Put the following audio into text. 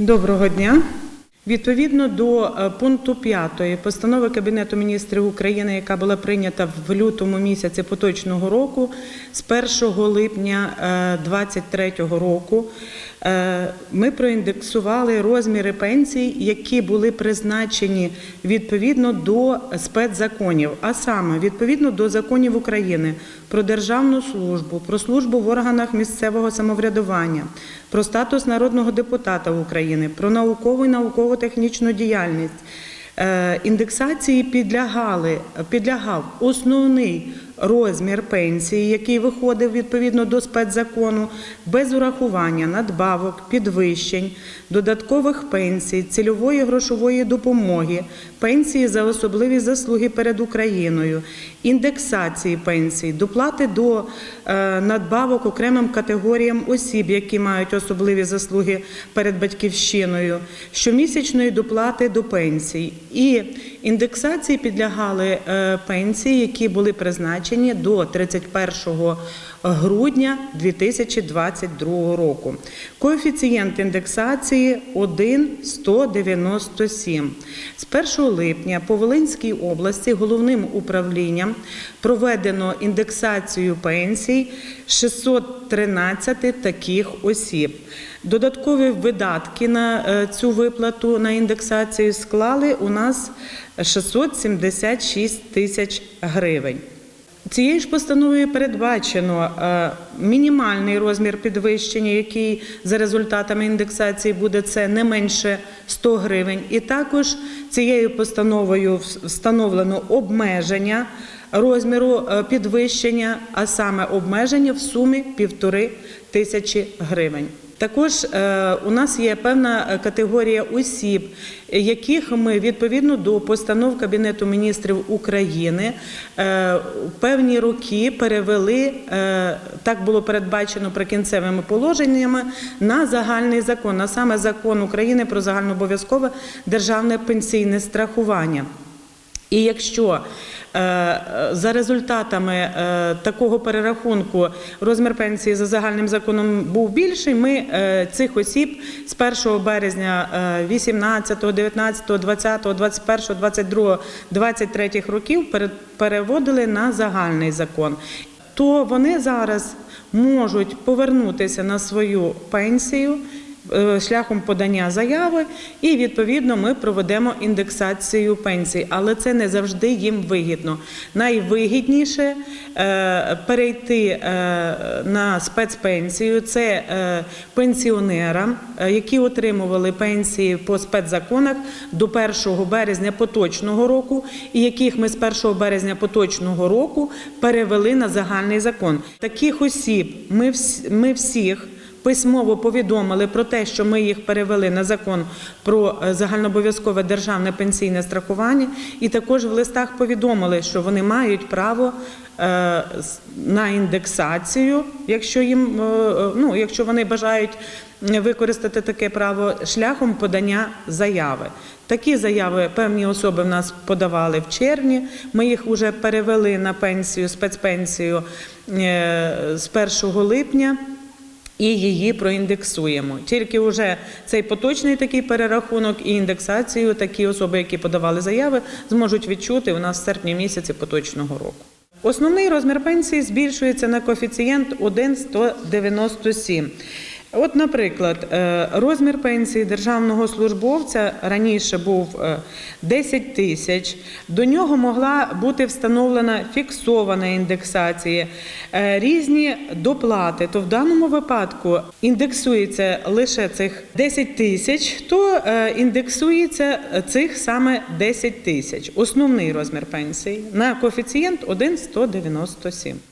Доброго дня. Відповідно до е, пункту 5 постанови Кабінету міністрів України, яка була прийнята в лютому місяці поточного року, з 1 липня 2023 року е, ми проіндексували розміри пенсій, які були призначені відповідно до спецзаконів, а саме відповідно до законів України про державну службу, про службу в органах місцевого самоврядування, про статус народного депутата України, про наукову і науково-технічну діяльність. Е, Індексації підлягали, підлягав основний розмір пенсії, який виходив відповідно до спецзакону, без урахування надбавок, підвищень, додаткових пенсій, цільової грошової допомоги, пенсії за особливі заслуги перед Україною, індексації пенсій, доплати до е, надбавок окремим категоріям осіб, які мають особливі заслуги перед батьківщиною, щомісячної доплати до пенсій. І індексації підлягали е, пенсії, які були призначені до 31 грудня 2022 року. Коефіцієнт індексації 1,197. З 1 липня по Волинській області головним управлінням проведено індексацію пенсій 613 таких осіб. Додаткові видатки на е, цю виплату на індексацію склали у нас 676 тисяч гривень. Цією ж постановою передбачено е, мінімальний розмір підвищення, який за результатами індексації буде це не менше 100 гривень. І також цією постановою встановлено обмеження розміру е, підвищення, а саме обмеження в сумі півтори тисячі гривень. Також е, у нас є певна е, категорія осіб, яких ми відповідно до постанов Кабінету міністрів України е, певні роки перевели, так було передбачено прикінцевими положеннями, на загальний закон, а саме закон України про загальнообов'язкове державне пенсійне страхування. І якщо за результатами е, такого перерахунку розмір пенсії за загальним законом був більший, ми е, цих осіб з 1 березня е, 18, 19, 20, 21, 22, 23 років переводили на загальний закон. То вони зараз можуть повернутися на свою пенсію е, шляхом подання заяви, і відповідно ми проведемо індексацію пенсій. Але це не завжди їм вигідно. Найвигідніше е, перейти е, на спецпенсію це е, пенсіонерам, е, які отримували пенсії по спецзаконах до 1 березня поточного року, і яких ми з 1 березня поточного року перевели на загальний закон. Таких осіб ми всіх письмово повідомили про те, що ми їх перевели на закон про е, загальнообов'язкове державне пенсійне страхування, і також в листах повідомили, що вони мають право е, на індексацію, якщо їм е, ну, якщо вони бажають використати таке право шляхом подання заяви. Такі заяви певні особи в нас подавали в червні. Ми їх вже перевели на пенсію, спецпенсію з 1 липня і її проіндексуємо. Тільки вже цей поточний такий перерахунок і індексацію такі особи, які подавали заяви, зможуть відчути у нас в серпні місяці поточного року. Основний розмір пенсії збільшується на коефіцієнт 1,197. От, наприклад, е, розмір пенсії державного службовця раніше був е, 10 тисяч. До нього могла бути встановлена фіксована індексація, е, різні доплати. То в даному випадку індексується лише цих 10 тисяч, то е, індексується цих саме 10 тисяч. Основний розмір пенсії на коефіцієнт 1,197.